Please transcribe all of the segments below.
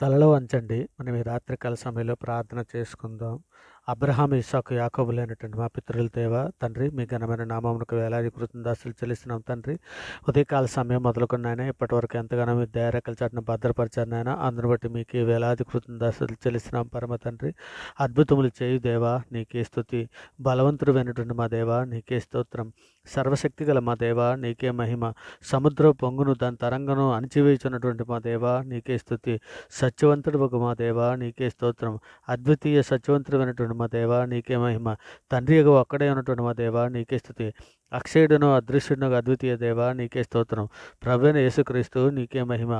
తలలో వంచండి. మనం ఈ రాత్రికాల సమయంలో ప్రార్థన చేసుకుందాం. అబ్రహాం ఇసాకు యాకోబులైనటువంటి మా పితరుల దేవ తండ్రి మీ ఘనమైన నామమునకు వేలాది కృతజ్ఞతాస్తులు చెల్లిస్తున్నాం తండ్రి. ఉదయకాల సమయం మొదలుకున్నాయన ఇప్పటివరకు ఇప్పటి వరకు ఎంతగానో మీ దయారెక్కల చాటును భద్రపరిచారు నాయన. అందును బట్టి మీకు వేలాది వేలాది దాసులు చెల్లిస్తున్నాం పరమ తండ్రి. అద్భుతములు చేయు దేవా నీకే స్థుతి బలవంతుడు వినటువంటి మా దేవా నీకే స్తోత్రం. సర్వశక్తి గల మా దేవా నీకే మహిమ. సముద్ర పొంగును దాని తరంగను అణిచివేయుచున్నటువంటి మా దేవా నీకే స్థుతి సత్యవంతుడు ఒక మా దేవా నీకే స్తోత్రం. అద్వితీయ సత్యవంతుడు అయినటువంటి మా దేవా నీకే మహిమ. తండ్రి ఒక్కడే ఉన్నటువంటి మా దేవా నీకే స్థుతి. అక్షయుడును అదృశ్యుడును అద్వితీయ దేవా నీకే స్తోత్రం. ప్రవీణ యేసుక్రీస్తు నీకే మహిమ.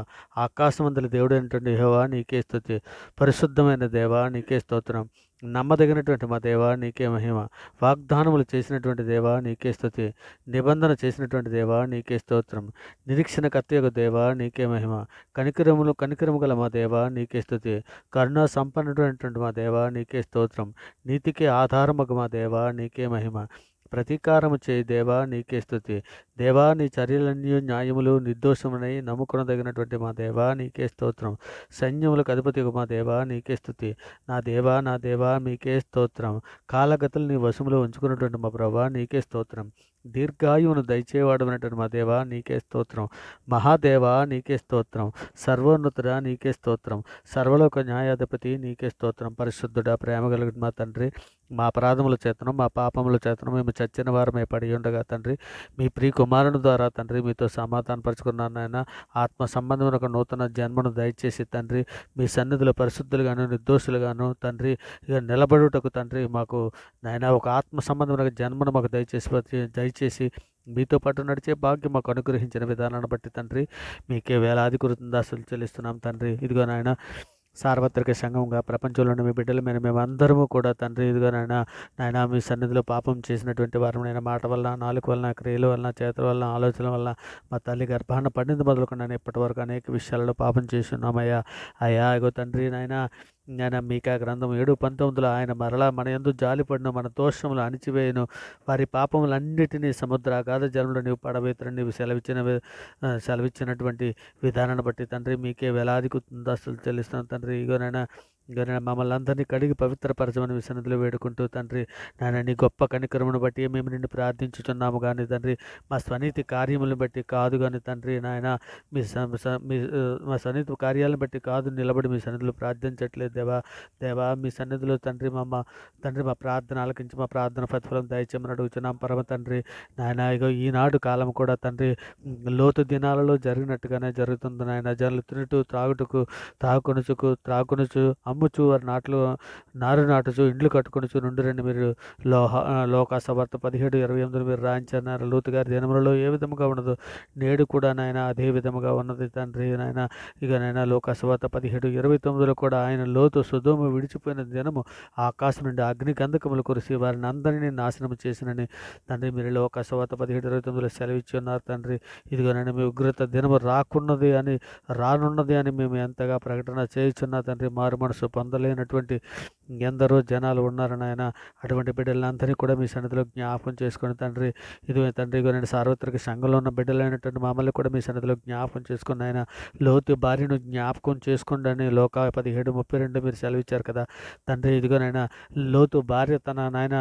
ఆకాశమంతుల దేవుడు హోవా నీకే స్థుతి. పరిశుద్ధమైన దేవా నీకే స్తోత్రం. నమ్మదగినటువంటి మా దేవా నీకే మహిమ. వాగ్దానములు చేసినటువంటి దేవా నీకే స్థుతి నిబంధన చేసినటువంటి దేవా నీకే స్తోత్రం. నిరీక్షణ కత్తియకు దేవా నీకే మహిమ. కనికరములు కనికరము గల మా దేవా నీకే స్థుతి కరుణా సంపన్నటువంటి మా దేవా నీకే స్తోత్రం. నీతికి ఆధారమగు మా దేవా నీకే మహిమ. ప్రతీకారము చేయి దేవా నీకే స్థుతి దేవా నీ చర్యలన్నీ న్యాయములు నిర్దోషమునై నమ్ముకునదగినటువంటి మా దేవా నీకే స్తోత్రం. సైన్యములకు అధిపతి మా దేవా నీకే స్థుతి నా దేవా నా దేవా మీకే స్తోత్రం. కాలగతులు నీ వశములో ఉంచుకున్నటువంటి మా ప్రభా నీకే స్తోత్రం. దీర్ఘాయువును దయచేవాడమైనటువంటి మా దేవా నీకే స్తోత్రం. మహాదేవా నీకే స్తోత్రం. సర్వోన్నతుడా నీకే స్తోత్రం. సర్వలోక న్యాయాధిపతి నీకే స్తోత్రం. పరిశుద్ధుడా ప్రేమ కలిగిన మా తండ్రి. మా అపరాధముల చేతను మా పాపముల చేతను మేము చచ్చిన వారమే పడి ఉండగా తండ్రి. మీ ప్రియ కుమారుని ద్వారా తండ్రి మీతో సమాధానపరుచుకున్నాను నాయన. ఆత్మ సంబంధమైన ఒక నూతన జన్మను దయచేసి తండ్రి. మీ సన్నిధిలో పరిశుద్ధులుగాను నిర్దోషులుగాను తండ్రి. ఇక నిలబడుటకు తండ్రి మాకు నాయన ఒక ఆత్మ సంబంధమైన జన్మను మాకు దయచేసి దయచేసి మీతో పాటు నడిచే భాగ్యం మాకు అనుగ్రహించిన విధానాన్ని బట్టి తండ్రి. మీకే వేలాది కృతందాసులు చెల్లిస్తున్నాం తండ్రి. ఇదిగో నాయన సార్వత్రిక సంఘంగా ప్రపంచంలోని మీ బిడ్డల మీద మేము అందరము కూడా తండ్రి. ఇదిగో నాయన నాయన మీ సన్నిధిలో పాపం చేసినటువంటి వారు నేను మాట వల్ల నాలుగు వలన క్రియల వలన చేతుల వలన ఆలోచన వల్ల మా తల్లి గర్భాన పడింది మొదలుకున్నాను. ఇప్పటివరకు అనేక విషయాలలో పాపం చేసి ఉన్నామయ్యా. అయ్యా ఇగో తండ్రి నాయన ఆయన మీకా గ్రంథం ఏడు పంతొమ్మిదిలో ఆయన మరలా మన ఎందు జాలిపడిన మన దోషములు అణిచివేయను. వారి పాపములన్నిటినీ సముద్ర అగాధ జలంలో నీవు పడవేతరని నీవు సెలవిచ్చిన సెలవిచ్చినటువంటి విధానాన్ని బట్టి తండ్రి మీకే వేలాది దస్తులు చెల్లిస్తున్నాను తండ్రి ఇగోనైనా ఇగోనైనా మమ్మల్ని అందరినీ కడిగి పవిత్రపరచమని మీ సన్నిధిలో వేడుకుంటూ తండ్రి నాయన నీ గొప్ప కనికరమును బట్టి మేము నిన్ను ప్రార్థించుచున్నాము కానీ తండ్రి మా స్వనీతి కార్యములను బట్టి కాదు కానీ తండ్రి నాయన మీ మీ మా స్వనీతి కార్యాలను బట్టి కాదు నిలబడి మీ సన్నిధిలో ప్రార్థించట్లేదు దేవా. దేవా మీ సన్నిధిలో తండ్రి మా తండ్రి మా ప్రార్థన ఆలకించి మా ప్రార్థన ప్రతిఫలం దయచేయమని అడుగుతున్నాం పరమ తండ్రి నాయన ఇగో ఈనాడు కాలం కూడా తండ్రి లోతు దినాలలో జరిగినట్టుగానే జరుగుతుంది నాయన. జనులు తినుటూ త్రాగుటకు త్రాకునుచుకు త్రాగుకొనుచు అమ్ముచు వారి నాట్లు నారు నాటుచు ఇండ్లు కట్టుకొనుచు నుండి రండి. మీరు లోహ ఆ, లోకాస పదిహేడు ఇరవై ఎనిమిది మీరు రాయించారు లోతు గారి దినములలో ఏ విధముగా ఉన్నదో నేడు కూడా నాయన అదే విధముగా ఉన్నది తండ్రి. నాయన ఇక నాయన లోకాసవాత పదిహేడు ఇరవై తొమ్మిదిలో కూడా ఆయన లోతు సుధోము విడిచిపోయిన దినము ఆకాశం నుండి అగ్ని గంధకములు కురిసి వారిని అందరినీ నాశనం చేసినని తండ్రి మీరు లోకాసవాత పదిహేడు ఇరవై తొమ్మిదిలో సెలవిచ్చి ఉన్నారు తండ్రి. ఇదిగోనండి మీ ఉగ్రత దినము రాకున్నది అని రానున్నది అని మేము ఎంతగా ప్రకటన చేయుచున్నా తండ్రి. మారు మనసు పొందలేనటువంటి ఎందరో జనాలు ఉన్నారు నాయన. అటువంటి బిడ్డలందరినీ కూడా మీ సన్నిధిలో జ్ఞాపకం చేసుకొని తండ్రి ఇది తండ్రి ఇదిగోనండి సార్వత్రిక సంఘంలో ఉన్న బిడ్డలైనటువంటి మమ్మల్ని కూడా మీ సన్నిధిలో జ్ఞాపకం చేసుకుని ఆయన లోతు భార్యను జ్ఞాపకం చేసుకోండి లోక పదిహేడు ముప్పై రెండు మీరు సెలవిచ్చారు కదా. తండ్రి ఇదిగోనైనా లోతు భార్య తన నాయన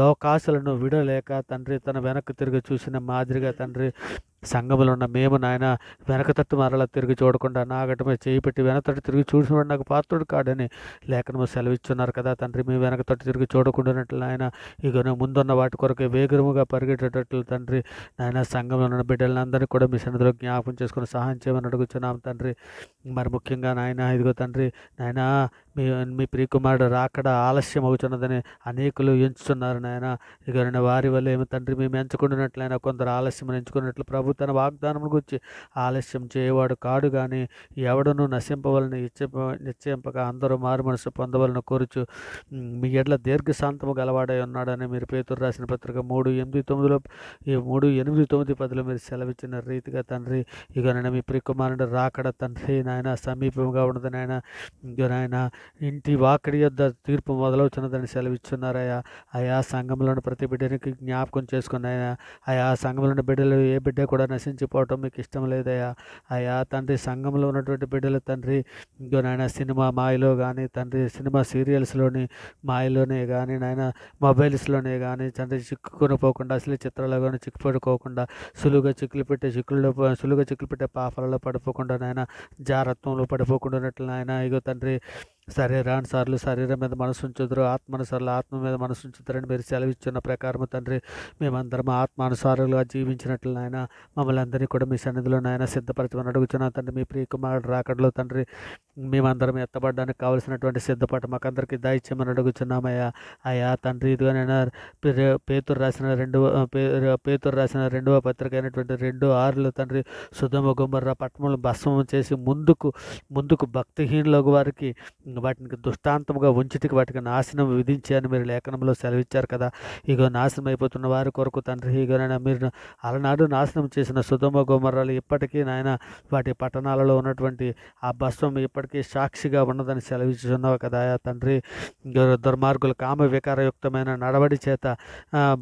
లోకాశలను విడలేక తండ్రి తన వెనక్కి తిరిగి చూసిన మాదిరిగా తండ్రి సంఘములో ఉన్న మేము నాయన వెనక తట్టు మరలా తిరిగి చూడకుండా నాగటమే మీద చేయి పెట్టి వెనక తట్టు తిరిగి చూసినవాడు నాకు పాత్రుడు కాడని లేఖనము సెలవిచ్చున్నారు కదా తండ్రి మీ వెనక తట్టు తిరిగి చూడకుండానట్లు నాయన ఇక ముందున్న వాటి కొరకు వేగరముగా పరిగెట్టేటట్లు తండ్రి నాయన సంఘంలో ఉన్న బిడ్డలందరినీ కూడా మీ సన్నిధిలో జ్ఞాపకం చేసుకుని సహాయం చేయమని అడుగుతున్నాం తండ్రి. మరి ముఖ్యంగా నాయన ఇదిగో తండ్రి నాయన మీ మీ ప్రియకుమారుడు రాకడ ఆలస్యం అవుతున్నదని అనేకులు ఎంచుతున్నారు నాయన. ఇక వారి వల్ల ఏమి తండ్రి మేము ఎంచుకున్నట్లయినా కొందరు ఆలస్యం ఎంచుకున్నట్లు ప్రభు తన వాగ్దానం గురించి ఆలస్యం చేయవాడు కాడు కానీ ఎవడను నశింపవలని నిశ్చయింప నిశ్చయింపక అందరూ మారు మనసు పొందవలను కోరుచు మీ ఎడ్ల దీర్ఘశాంతము గలవాడై ఉన్నాడని మీరు పేతురు రాసిన పత్రిక మూడు ఎనిమిది తొమ్మిదిలో ఈ మూడు ఎనిమిది తొమ్మిది పదిలో మీరు సెలవిచ్చిన రీతిగా తండ్రి ఇక నేను మీ ప్రియకుమారుడు రాకడ తండ్రి నాయన సమీపంగా ఉన్నది నాయన. ఇక నాయన ఇంటి వాకిడి యొద్ద తీర్పు మొదలవుతున్నదని సెలవిచ్చున్నారయ్యా. అయా సంఘంలోని ప్రతి బిడ్డనికి జ్ఞాపకం చేసుకున్నాయా? అయా సంఘంలోని బిడ్డలు ఏ బిడ్డ కూడా నశించిపోవటం మీకు ఇష్టం లేదయ్యా. అయా తండ్రి సంఘంలో ఉన్నటువంటి బిడ్డలు తండ్రి ఇంకో నాయన సినిమా మాయలో కానీ తండ్రి సినిమా సీరియల్స్లోని మాయలోనే కానీ నాయన మొబైల్స్లోనే కానీ తండ్రి చిక్కుకొని పోకుండా అసలు చిత్రాలు కానీ చిక్కుపడుకోకుండా సులువుగా చిక్కులు పెట్టే చిక్కుల్లో సులువుగా చిక్కులు పెట్టే పాపలలో పడిపోకుండా నాయన జారత్వంలో పడిపోకుండా ఉన్నట్లు నాయన ఇగో తండ్రి శరీరాన్ని సార్లు శరీరం మీద మనసు ఉంచుదురు ఆత్మానుసార్లు ఆత్మ మీద మనసు ఉంచుతారని మీరు సెలవిచ్చున్న ప్రకారం తండ్రి మేమందరం ఆత్మానుసారులుగా జీవించినట్లు నాయన మమ్మల్ని అందరినీ కూడా మీ సన్నిధిలో నాయన సిద్ధపరచమని అడుగుతున్నాను తండ్రి. మీ ప్రియకుమారుడు రాకడలో తండ్రి మేమందరం ఎత్తబడడానికి కావలసినటువంటి సిద్ధపాటు మాకందరికీ దయచేయమని అడుగుతున్నామయ్యా అయ్యా తండ్రి ఇదిగోనైనా పేతురు రాసిన రెండవ పేతురు రాసిన రెండవ పత్రిక అయినటువంటి రెండు ఆరులు తండ్రి సుధమ గుమ్మర్ర పట్టణంలో భస్మం చేసి ముందుకు ముందుకు భక్తిహీనులకు వారికి వాటికి దుష్టాంతముగా ఉంచిటికి వాటికి నాశనం విధించి అని మీరు లేఖనంలో సెలవిచ్చారు కదా. ఇగో నాశనం అయిపోతున్న వారి కొరకు తండ్రి ఇగోనైనా మీరు అలనాడు నాశనం చేసిన సుధమ గుమ్మర్రాలు ఇప్పటికీ నాయన వాటి పట్టణాలలో ఉన్నటువంటి ఆ భస్మం ఇప్పటికీ సాక్షిగా ఉన్నదని సెలవిస్తున్నావు కదా తండ్రి. దుర్మార్గుల కామ వికారయుక్తమైన నడవడి చేత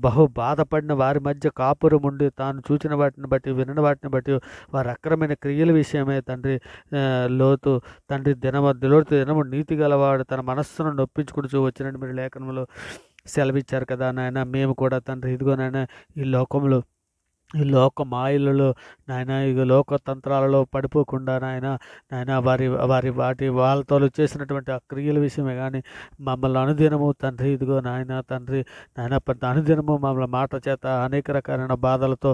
బహు బాధపడిన వారి మధ్య కాపురం ఉండి తాను చూచిన వాటిని బట్టి వినిన వాటిని బట్టి వారి అక్రమైన క్రియల విషయమే తండ్రి. లోతు తండ్రి దినమ లోతు దినము నీతి గలవాడు తన మనస్సును నొప్పించుకుంటూ వచ్చినట్టు మీరు లేఖనంలో సెలవిచ్చారు కదా నాయన. మేము కూడా తండ్రి ఇదిగో నాయన ఈ లోకంలో ఈ లోక మాయలలో నాయన ఇక లోక తంత్రాలలో పడిపోకుండా నాయన నాయన వారి వారి వాటి వాళ్ళతో చేసినటువంటి ఆ క్రియల విషయమే కానీ మమ్మల్ని అనుదినము తండ్రి ఇదిగో నాయన తండ్రి నాయన పెద్ద అనుదినము మమ్మల్ని మాట చేత అనేక రకాలైన బాధలతో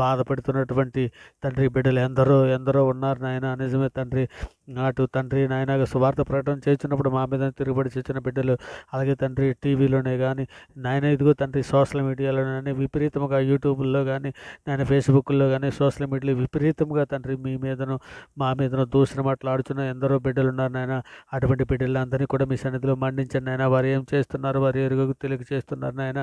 బాధపడుతున్నటువంటి తండ్రి బిడ్డలు ఎందరో ఎందరో ఉన్నారు నాయన. నిజమే తండ్రి అటు తండ్రి నాయన సువార్త ప్రకటన చేస్తున్నప్పుడు మా మీద తిరుగుబడి చేసిన బిడ్డలు అలాగే తండ్రి టీవీలోనే కానీ నాయన ఇదిగో తండ్రి సోషల్ మీడియాలోనే విపరీతముగా యూట్యూబ్లో కానీ నాయన ఫేస్బుక్లో కానీ సోషల్ మీడియాలో విపరీతంగా తండ్రి మీ మీదను మా మీదను దూసిన మాట్లాడుతున్న ఎందరో బిడ్డలు ఉన్నారు నాయన. అటువంటి బిడ్డలందరినీ కూడా మీ సన్నిధిలో మండించండి నాయన. వారు ఏం చేస్తున్నారు? వారు ఎరుగు తెలియ చేస్తున్నారు నాయన.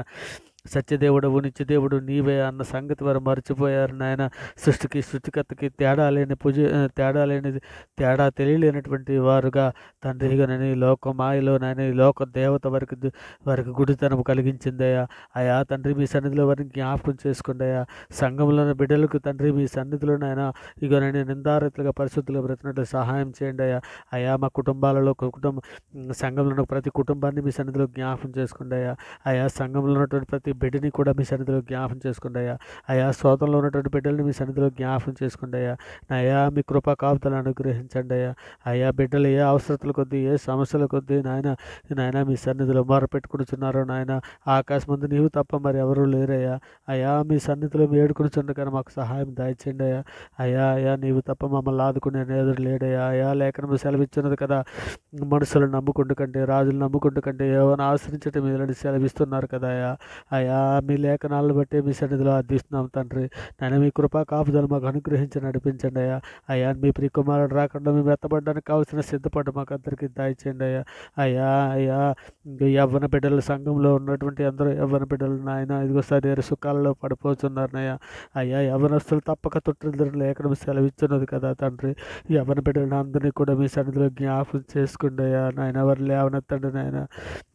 సత్యదేవుడు నిత్యదేవుడు నీవే అన్న సంగతి వారు మర్చిపోయారు నాయన. సృష్టికి సృష్టికర్తకి తేడా లేని పూజ తేడా లేనిది తేడా తెలియలేనటువంటి వారుగా తండ్రిగా నేను ఈ లోక మాయలో నాయన ఈ లోక దేవత వారికి వారికి గుడితనం కలిగించిందయ్యా. అయా తండ్రి మీ సన్నిధిలో వారిని జ్ఞాపకం చేసుకుందయ్యా. సంఘంలోని బిడ్డలకు తండ్రి మీ సన్నిధిలో నాయన ఇగో నేను నిందారతులుగా పరిశుద్ధులుగా బ్రతినట్లు సహాయం చేయండి అయ్యా. అయా మా కుటుంబాలలో కుటుంబ సంఘంలో ఉన్న ప్రతి కుటుంబాన్ని మీ సన్నిధిలో జ్ఞాపకం చేసుకుందయ్యా. అయా సంఘంలో ఉన్నటువంటి ప్రతి బిడ్డని కూడా మీ సన్నిధిలో జ్ఞాపం చేసుకుందయ్యా. అయా స్వాతంలో ఉన్నటువంటి బిడ్డల్ని మీ సన్నిధిలో జ్ఞాపకం చేసుకుందయ్యా. అయ్యా అయా మీ కృపా కాపుతలు అనుగ్రహించండి అయ్యా. అయా బిడ్డలు ఏ అవసరతల కొద్దీ ఏ సమస్యల కొద్దీ నాయన నాయన మీ సన్నిధిలో మొరపెట్టుకుంటున్నారో నాయన ఆకాశం ముందు నీవు తప్ప మరి ఎవరూ లేరయ్యా. అయా మీ సన్నిధిలో మీ ఏడుకునిచుండగానే మాకు సహాయం దాయించండి అయ్యా. అయా అయా నీవు తప్ప మమ్మల్ని ఆదుకునే ఎదురు లేడయ్యా. అయా లేఖనం సెలవిచ్చినది కదా. మనుషులను నమ్ముకుంటు కంటే రాజులు నమ్ముకుంటు కంటే ఏమైనా ఆశ్రయించటం మీద సెలవిస్తున్నారు కదా అయా అయ్యా మీ లేఖనాలను బట్టి మీ సన్నిధిలో అర్థిస్తున్నాం తండ్రి. నేను మీ కృపా కాపుదలు మాకు అనుగ్రహించి నడిపించండి అయ్యా. అయ్యా మీ ప్రియ కుమారుడు రాకుండా మేము ఎత్తబడడానికి కావాల్సిన సిద్ధపడ్డ మాకు అందరికీ దయచేయండి అయ్యా. అయ్యా అయ్యా యవ్వన బిడ్డల సంఘంలో ఉన్నటువంటి అందరూ యవ్వన బిడ్డలు నాయన ఇదిగో శరీర సుఖాలలో పడిపోతున్నారనయ్యా అయ్యా. యవ్వనస్తులు తప్పక తొట్టిద్దరు లేఖనం సెలవిస్తున్నది కదా తండ్రి. యవ్వన బిడ్డలను అందరినీ కూడా మీ సన్నిధిలో జ్ఞాపం చేసుకోండి అయ్యా. నాయన వారు లేవనెత్తండి నాయన.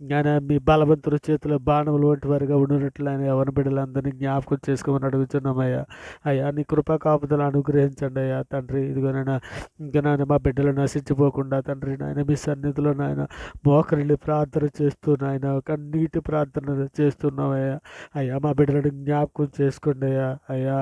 నాయన మీ బలవంతుల చేతిలో బాణములు వంటి వారిగా ఉండినట్లు ఆయన ఎవరి బిడ్డలందరినీ జ్ఞాపకం చేసుకోమని అడుగుతున్నామయ్యా. అయ్యా నీ కృపా కాపుదలు అనుగ్రహించండి అయ్యా. తండ్రి ఇదిగోనైనా ఇంకా నాయన మా బిడ్డలు నశించిపోకుండా తండ్రి నాయన మీ సన్నిధిలో నాయన మోకరిల్లి ప్రార్థన చేస్తూ నాయన కన్నీటి ప్రార్థన చేస్తున్నామయ్యా. అయ్యా మా బిడ్డలను జ్ఞాపకం చేసుకోండి అయ్యా. అయ్యా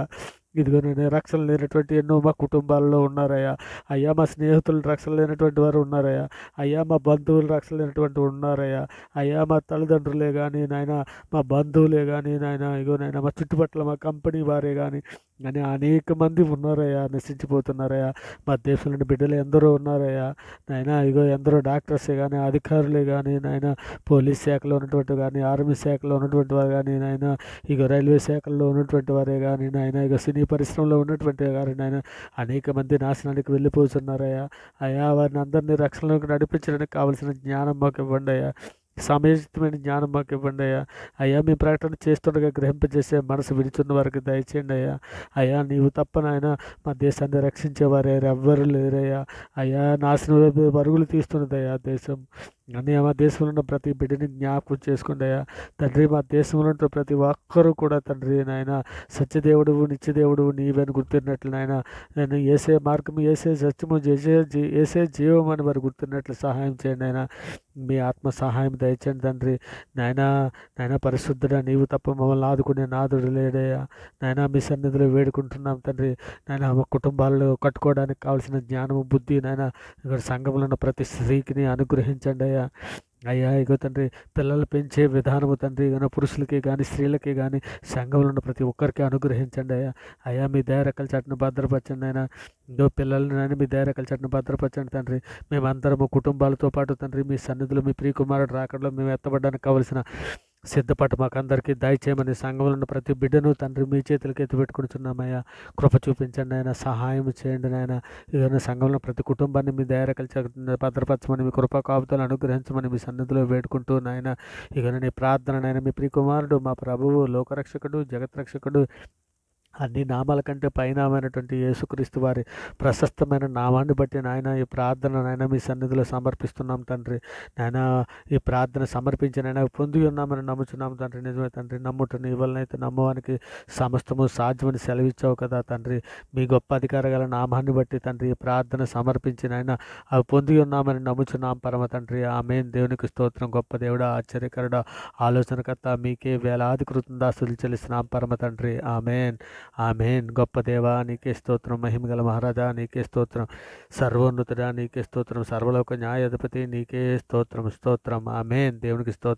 ఇదిగో నేను రక్షణ లేనటువంటి ఎన్నో మా కుటుంబాల్లో ఉన్నారయ్యా. అయ్యా మా స్నేహితులు రక్షణ లేనటువంటి వారు ఉన్నారయ్యా. అయ్యా మా బంధువులు రక్షణ లేనటువంటి ఉన్నారయ్యా. అయ్యా మా తల్లిదండ్రులే కానీ నాయన మా బంధువులే కానీ నాయన ఇగో నాయన మా చుట్టుపక్కల మా కంపెనీ వారే కానీ అని అనేక మంది ఉన్నారయ్యా నశించిపోతున్నారయ్యా. మా దేశంలోని బిడ్డలు ఎందరో ఉన్నారయ్యా. నాయన ఇగో ఎందరో డాక్టర్సే కానీ అధికారులే కానీ నాయన పోలీస్ శాఖలో ఉన్నటువంటి కానీ ఆర్మీ శాఖలో ఉన్నటువంటి వారు కానీ నాయన ఇగో రైల్వే శాఖల్లో ఉన్నటువంటి వారే కానీ నాయన ఇగో సినీ పరిశ్రమలో ఉన్నటువంటి వారు నాయన అనేక మంది నాశనానికి వెళ్ళిపోతున్నారయ్యా. అయ్యా వారిని అందరినీ రక్షణలోకి నడిపించడానికి కావలసిన జ్ఞానం మాకు ఇవ్వండి అయ్యా సమయోచితమైన జ్ఞానం మాకు ఇవ్వండి అయ్యా. అయ్యా మీ ప్రకటన చేస్తుండగా గ్రహింపజేసే మనసు విడుచున్న వారికి దయచేయండి అయ్యా. అయ్యా నీవు తప్ప నాయన మా దేశాన్ని రక్షించేవారు ఎవ్వరు లేరయ్యా. అయ్యా నాశనం వైపు పరుగులు తీస్తున్నదయ్యా దేశం. అని మా దేశంలో ఉన్న ప్రతి బిడ్డని జ్ఞాపకం చేసుకుందయ్యా తండ్రి మా దేశంలో ఉన్న ప్రతి ఒక్కరూ కూడా తండ్రి నాయన సత్యదేవుడు నిత్యదేవుడు నీవని గుర్తున్నట్లు నాయన. నేను ఏసే మార్గం ఏసే సత్యము చేసే జీ- ఏసే జీవం అని వారు గుర్తున్నట్లు సహాయం చేయండి ఆయన మీ ఆత్మ సహాయం దయచేయండి తండ్రి. నాయన నాయన పరిశుద్ధుడా నీవు తప్ప మమ్మల్ని ఆదుకునే నాదుడు లేడయ్యా. నాయన మీ సన్నిధిలో వేడుకుంటున్నాం తండ్రి. నాయన మా కుటుంబాల్లో కట్టుకోవడానికి కావాల్సిన జ్ఞానము బుద్ధి నాయన. ఇక్కడ సంఘంలో ఉన్న ప్రతి స్త్రీకిని అనుగ్రహించండి అయ్యా అయ్యా ఇగో తండ్రి పిల్లలు పెంచే విధానము తండ్రి కానీ పురుషులకి కానీ స్త్రీలకి కానీ సంఘంలో ఉన్న ప్రతి ఒక్కరికి అనుగ్రహించండి అయ్యా. అయ్యా మీ దయరకల చట్టను భద్రపరచండి ఆయన ఇదో పిల్లల్ని నాయన మీ దయరకల చట్టను భద్రపరచండి తండ్రి. మేమందరము కుటుంబాలతో పాటు తండ్రి మీ సన్నిధిలో మీ ప్రియకుమారుడు రాకడలో మేము ఎత్తబడడానికి కావలసిన సిద్ధపాటు మాకందరికీ దయచేయమని సంఘంలో ఉన్న ప్రతి బిడ్డను తండ్రి మీ చేతులకి ఎత్తిపెట్టుకుంటున్నామయ్యా కృప చూపించండి ఆయన సహాయం చేయండి నాయన. ఏదైనా సంఘంలో ప్రతి కుటుంబాన్ని మీ దయరకలు భద్రపరచమని మీ కృప కాపుతలు అనుగ్రహించమని మీ సన్నిధిలో వేడుకుంటూ నాయన. ఇక నీ ప్రార్థన నాయన. మీ ప్రియకుమారుడు మా ప్రభువు లోకరక్షకుడు జగత్రక్షకుడు అన్ని నామాల కంటే పైనామైనటువంటి యేసుక్రీస్తు వారి ప్రశస్తమైన నామాన్ని బట్టి నాయన ఈ ప్రార్థన నాయన మీ సన్నిధిలో సమర్పిస్తున్నాం తండ్రి. నాయన ఈ ప్రార్థన సమర్పించి నాయన పొంది ఉన్నామని నమ్ముచున్నాం తండ్రి. నిజమే తండ్రి నమ్ముటని నీ నమ్మవానికి సమస్తము సాధ్యమని సెలవిచ్చావు కదా తండ్రి. మీ గొప్ప అధికార గల నామాన్ని బట్టి తండ్రి ఈ ప్రార్థన సమర్పించి నాయన అవి పొంది ఉన్నామని నమ్ముచున్నాం పరమ తండ్రి. ఆమెన్. దేవునికి స్తోత్రం. గొప్ప దేవుడా ఆశ్చర్యకరుడా ఆలోచనకర్త మీకే వేలాది కృతం దాస్తులు చెల్లిస్తున్నాం పరమ తండ్రి. ఆమెన్. ఆమెన్. గొప్ప దేవా నీకే స్తోత్రం. మహిమగల మహారాజా నీకే స్తోత్రం. సర్వోన్నతుడా నీకే స్తోత్రం. సర్వలోక న్యాయాధిపతి నీకే స్తోత్రం. స్తోత్రం. ఆమెన్. దేవునికి స్తోత్రం.